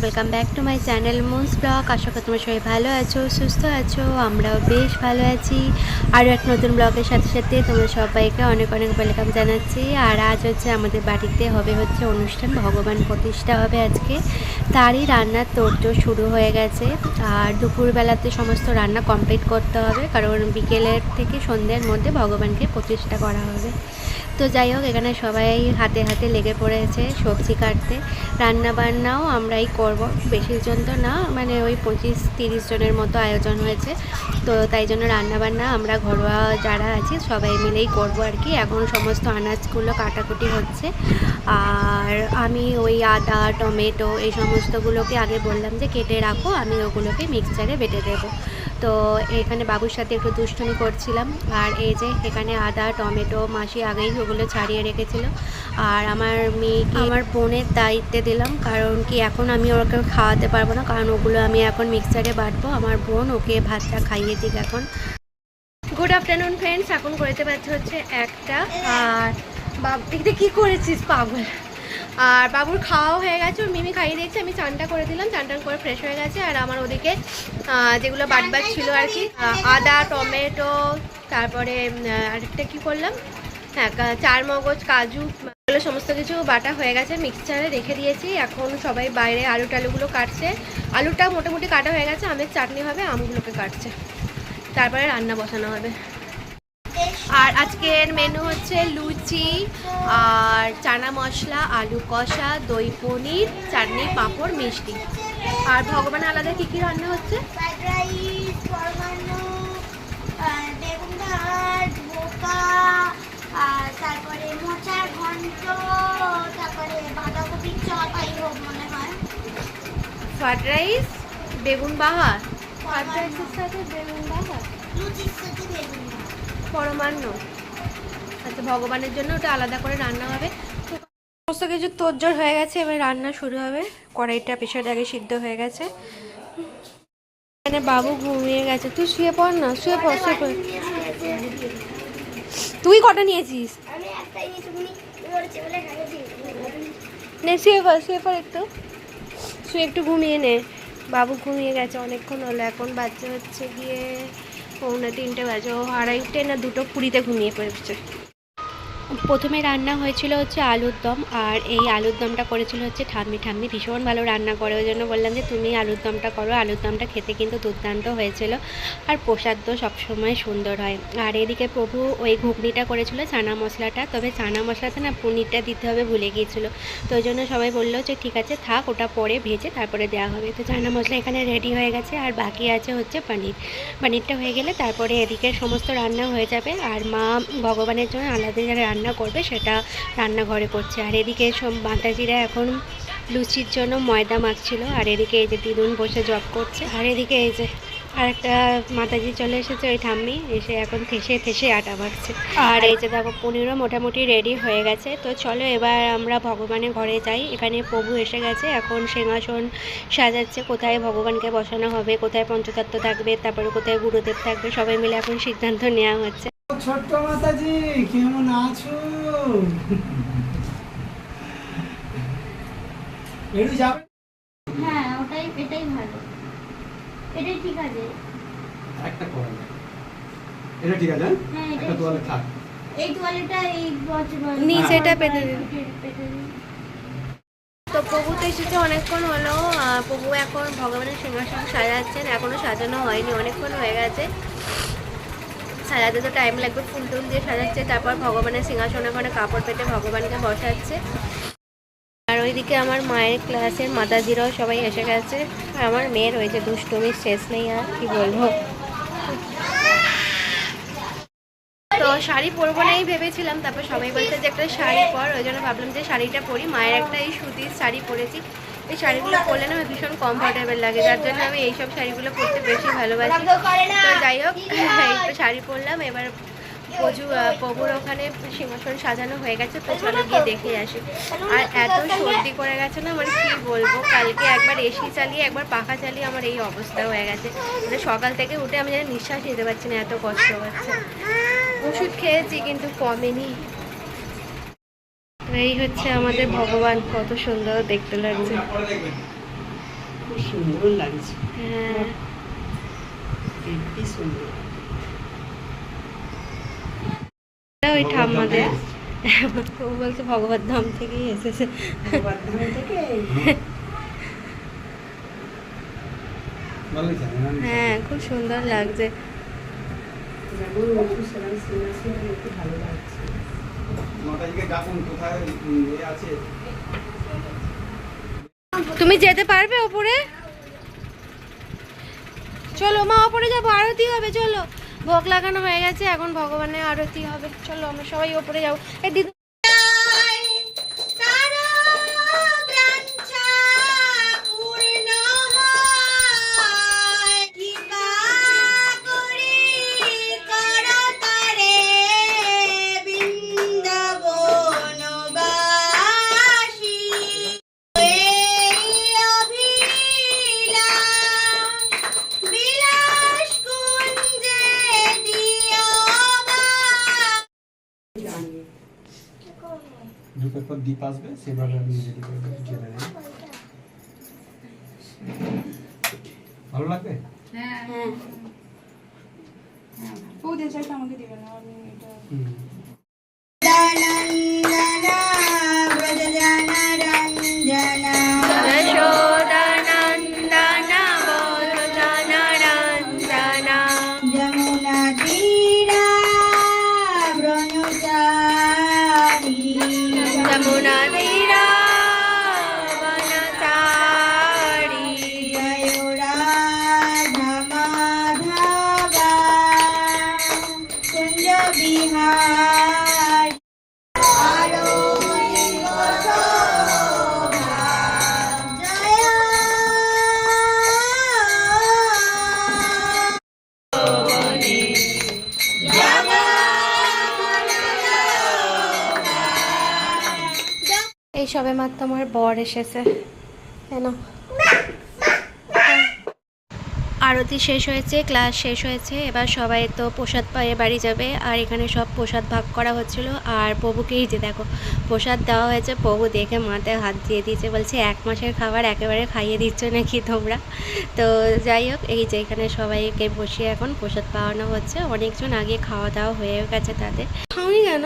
Welcome back to my channel moons blog আশা করি তোমরা সবাই ভালো আছো, সুস্থ আছো, আমরাও বেশ ভালো আছি। আরও এক নতুন ব্লগের সাথে সাথে তোমরা সবাইকে অনেক অনেক ওয়েলকাম জানাচ্ছি। আর আজ হচ্ছে আমাদের বাড়িতে হবে হচ্ছে অনুষ্ঠান, ভগবান প্রতিষ্ঠা হবে আজকে। তারই রান্নার তোড়জোড় শুরু হয়ে গেছে। আর দুপুরবেলাতে সমস্ত রান্না কমপ্লিট করতে হবে, কারণ বিকেলের থেকে সন্ধ্যের মধ্যে ভগবানকে প্রতিষ্ঠা করা হবে। তো যাই হোক, এখানে সবাই হাতে হাতে লেগে পড়েছে সবজি কাটতে। রান্না বান্নাও আমরাই করব। বেশি জন তো না মানে ওই পঁচিশ তিরিশ জনের মতো আয়োজন হয়েছে। তো তাই জন্য রান্নাবান্না আমরা ঘরোয়া যারা আছি, সবাই মিলেই করব আর কি। এখন সমস্ত আনাজগুলো কাটাকুটি হচ্ছে। আর আমি ওই আদা, টমেটো এই সমস্তগুলোকে আগে বললাম যে কেটে রাখো, আমি ওগুলোকে মিক্সচারে বেটে দেবো। তো এখানে বাবুর সাথে একটু দুষ্টুমি করছিলাম। আর এই যে এখানে আদা টমেটো মাসি আগেই ওগুলো ছাড়িয়ে রেখেছিল। আর আমার মেয়েকে আমার বোনের দায়িত্বে দিলাম কারণ কি এখন আমি ওকে খাওয়াতে পারব না কারণ ওগুলো আমি এখন মিক্সচারে বাটবো। আমার বোন ওকে ভাতটা খাইয়ে দিক এখন। গুড আফটারনুন ফ্রেন্ডস এখন করতে পারছে হচ্ছে একটা। আর বাব দেখতে কী করেছিস পাগল? আর বাবুর খাওয়াও হয়ে গেছে, ওর মিমি খাইয়ে দিয়েছে, আমি চানটা করে দিলাম চান টান করে ফ্রেশ হয়ে গেছে, আর আমার ওদিকে যেগুলো বাটবার ছিল আর কি আদা, টমেটো, তারপরে আরেকটা কি করলাম? হ্যাঁ চার মগজ, কাজু, এগুলো সমস্ত কিছু বাটা হয়ে গেছে মিক্সচারে রেখে দিয়েছি, এখন সবাই বাইরে আলু টালুগুলো কাটছে, আলুটা মোটামুটি কাটা হয়ে গেছে, আমের চাটনি হবে, আমগুলোকে কাটছে, তারপরে রান্না বসানো হবে। আর আজকের মেনু হচ্ছে লুচি আর চানা মশলা আলু কষা দই পনির চাটনি পাঁপড় মিষ্টি। আর ভগবান আলাদা কী কী রান্না হচ্ছে? ফ্রাইড রাইস বেগুন ভাত বোকা তারপরে মোচার ঘন্ট তারপরে বাঁধাকপির চপ আই হোক মনে হয়। ফ্রাইড রাইস বেগুন বাহার। ফ্রাইড রাইসের সাথে বেগুন বাহার। ভাত পরমান্ন। আচ্ছা ভগবানের জন্য ওটা আলাদা করে রান্না হবে। সমস্ত কিছু তোরজোর হয়ে গেছে এবার রান্না শুরু হবে। কড়াইটা প্রেশার আগে সিদ্ধ হয়ে গেছে। এখানে বাবু ঘুমিয়ে গেছে। তুই শুয়ে পড় না শুয়ে পড় শুয়ে পড়। তুই কটা নিয়েছিস? নে শুয়ে পড় শুয়ে পড় একটু। শুয়ে একটু ঘুমিয়ে নে। বাবু ঘুমিয়ে গেছে অনেকক্ষণ হলো এখন বাচ্চা হচ্ছে গিয়ে পৌনে তিনটে বাজে ও আড়াইটে না দুটো কুড়িতে ঘুমিয়ে পড়েছে। প্রথমে রান্না হয়েছিল হচ্ছে আলুর দম, আর এই আলুর দমটা করেছিল হচ্ছে ঠাম্মি। ঠাম্মি ভীষণ ভালো রান্না করে, ওই জন্য বললাম যে তুমি আলুর দমটা করো। আলুর দমটা খেতে কিন্তু দুর্দান্ত হয়েছিল, আর প্রসাদ তো সবসময় সুন্দর হয়। আর এদিকে প্রভু ওই ঘুগনিটা করেছিল চানা মশলাটা, তবে চানা মশলাতে না পনিরটা দিতে হবে ভুলে গিয়েছিল। তো ওই জন্য সবাই বলল যে ঠিক আছে, থাক, ওটা পরে ভেজে তারপরে দেওয়া হবে। তো চানা মশলা এখানে রেডি হয়ে গেছে, আর বাকি আছে হচ্ছে পনির। পনিরটা হয়ে গেলে তারপরে এদিকে সমস্ত রান্না হয়ে যাবে, আর মা ভগবানের জন্য আলাদা যারা রান্না করবে, সেটা রান্নাঘরে করছে। আর এদিকে সব মাতাজিরা এখন লুচির জন্য ময়দা মাখছিল। আর এদিকে এই যে দিদুন বসে জব করছে। আর এদিকে এই যে আর একটা মাতাজি চলে এসেছে, ওই ঠাম্মি এসে এখন থেসে থেসে আটা মাখছে। আর এই যে দেখো পনিরও মোটামুটি রেডি হয়ে গেছে। তো চলো এবার আমরা ভগবানের ঘরে যাই। এখানে প্রভু এসে গেছে। এখন সিংহাসন সাজাচ্ছে, কোথায় ভগবানকে বসানো হবে, কোথায় পঞ্চতত্ত্ব থাকবে, তারপরে কোথায় গুরুদেব থাকবে, সবাই মিলে এখন সিদ্ধান্ত নেওয়া হচ্ছে। ছোট্ট মাতাজি কেমন আছো? যাবে? হ্যাঁ ওটাই এটাই ভালো। এটাই ঠিক আছে। একটা করা। এটা ঠিক আছে হ্যাঁ? হ্যাঁ একটা তোয়ালে থাক। এই তোয়ালেটা এই বছর নিচেটা পেতে দিন। তো প্রভু তো এসেছে অনেকক্ষণ হলো। প্রভু এখন ভগবানের সিংহাসন সাজাচ্ছেন। এখনও সাজানো হয়নি অনেকক্ষণ হয়ে গেছে। সাজাতে তো টাইম লাগবে, ফুল টুল দিয়ে সাজাচ্ছে, তারপর ভগবানের সিংহাসনে ওখানে কাপড় পেতে ভগবানকে বসাচ্ছে। আর ওইদিকে আমার মায়ের ক্লাসের মাতাজিরাও সবাই এসে গেছে। আর আমার মেয়ের হয়েছে দুষ্টুমির শেষ নেই আর কি বলব। তো শাড়ি পরবো নাই ভেবেছিলাম, তারপর সবাই বলছে যে একটা শাড়ি পর, ওই জন্য ভাবলাম যে শাড়িটা পরি। মায়ের একটা এই সুতির শাড়ি পরেছি। এই শাড়িগুলো পরলে না আমার ভীষণ কমফোর্টেবল লাগে। যার জন্য আমি এইসব শাড়িগুলো পরতে বেশি ভালোবাসি। তো যাই হোক একটু শাড়ি পরলাম। এবার প্রজু প্রভুর ওখানে সিংহাসন সাজানো হয়ে গেছে। তো চলো গিয়ে দেখে আসি। আর এত সর্দি করে গেছে না মানে কি বলব? কালকে একবার এসি চালিয়ে একবার পাখা চালিয়ে আমার এই অবস্থা হয়ে গেছে। মানে সকাল থেকে উঠে আমি যেন নিঃশ্বাস নিতে পারছি না এত কষ্ট হচ্ছে। ওষুধ খেয়েছি কিন্তু কমেনি। এই হচ্ছে আমাদের ভগবান কত সুন্দর দেখতে লাগছে। খুব সুন্দর লাগছে। হ্যাঁ। সুন্দর। ওই ঠাম্মাদের। ও বলছে ভগবত ধাম থেকেই এসেছে। হ্যাঁ খুব সুন্দর লাগছে। ভালো লাগছে। তুমি যেতে পারবে ওপরে? চলো, মা, ওপরে যাব, আরতি হবে, চলো। ভোগ লাগানো হয়ে গেছে, এখন ভগবানের আরতি হবে। চলো, আমরা সবাই ওপরে যাব। এই দিদি পর দ্বীপ আসবে সেভাবে আমি রেডি করে দেবো জেনে নেব ভালো লাগবে? হ্যাঁ। হুম। যশোদানন্দনা Yamuna সবে মাত্র আমার বর এসেছে। কেন আরতি শেষ হয়েছে ক্লাস শেষ হয়েছে এবার সবাই তো প্রসাদ পায়ে বাড়ি যাবে আর এখানে সব প্রসাদ ভাগ করা হচ্ছিল আর প্রভুকেই যে দেখো প্রসাদ দেওয়া হয়েছে প্রভু দেখে মাথায় হাত দিয়ে দিয়েছে বলছে এক মাসের খাবার একেবারে খাইয়ে দিচ্ছ নাকি তোমরা? তো যাই হোক এই যে এখানে সবাইকে বসিয়ে এখন প্রসাদ পাওয়ানো হচ্ছে অনেকজন আগে খাওয়া দাওয়া হয়ে গেছে তাদের। খাওনি কেন?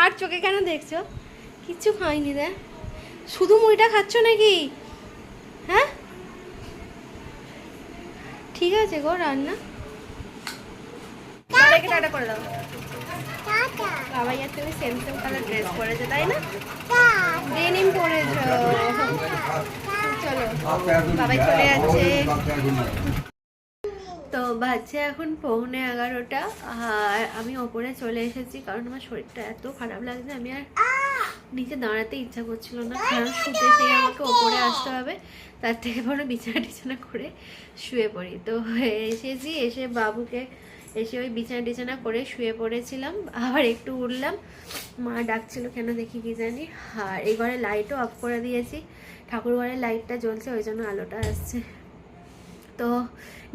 আর চোখে কেন দেখছ? কিচ্ছু খাইনি রে। শুধু মুড়িটা খাচ্ছ নাকি? হ্যাঁ? ঠিক আছে গো রান্না। টাটা করে দাও। বাবাই আর তুমি সেম সেম কালার ড্রেস পরেছো তাই না? ডেনিম পরেছো। চলো বাবাই চলে যাচ্ছে। তো বাজছে এখন পৌনে এগারোটা। আর আমি ওপরে চলে এসেছি কারণ আমার শরীরটা এত খারাপ লাগছে আমি আর নিচে দাঁড়াতে ইচ্ছা করছিল না। কারণ শুতে সেই আমাকে ওপরে আসতে হবে, তার থেকে বড় বিছানা টিছানা করে শুয়ে পড়ি। তো এসেছি, এসে বাবুকে এসে ওই বিছানা টিছানা করে শুয়ে পড়েছিলাম। আবার একটু উঠলাম। মা ডাকছিল, কেন দেখি কি জানি? আর এই ঘরে লাইটও অফ করে দিয়েছি। ঠাকুর ঘরের লাইটটা জ্বলছে, ওই জন্য আলোটা আসছে। তো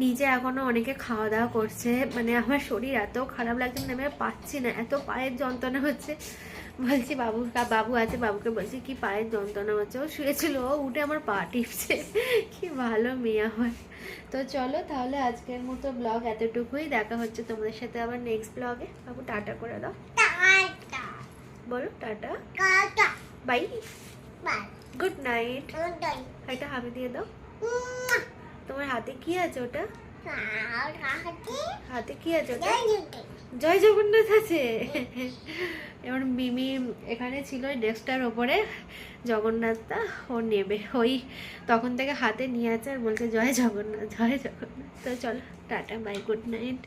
নিচে এখনও অনেকে খাওয়া দাওয়া করছে। মানে আমার শরীর এত খারাপ লাগছে মানে আমি পাচ্ছি না। এত পায়ের যন্ত্রণা হচ্ছে। বলছি বাবু বাবু আছে বাবুকে বলছি কি পায়ের যন্ত্রণা হচ্ছে? ও শুয়েছিল ও উঠে আমার পা টিপছে। কি ভালো মেয়ে হয় তো চলো তাহলে আজকের মতো ব্লগ এতটুকুই। দেখা হচ্ছে তোমাদের সাথে আবার নেক্সট ব্লগে বাবু টাটা করে দাও। বলো টাটা। বাই। গুড নাইট এটা হামি দিয়ে দাও। তোমার হাতে কি আছে ওটা? হাতে কি আছে জয় জগন্নাথ আছে। এবার মিমি এখানে ছিল ওই ডেস্কটার ওপরে। জগন্নাথটা ও নেবে। ওই তখন থেকে হাতে নিয়ে আছে আর বলছে, জয় জগন্নাথ জয় জগন্নাথ। তো চলো, টাটা, বাই, গুড নাইট।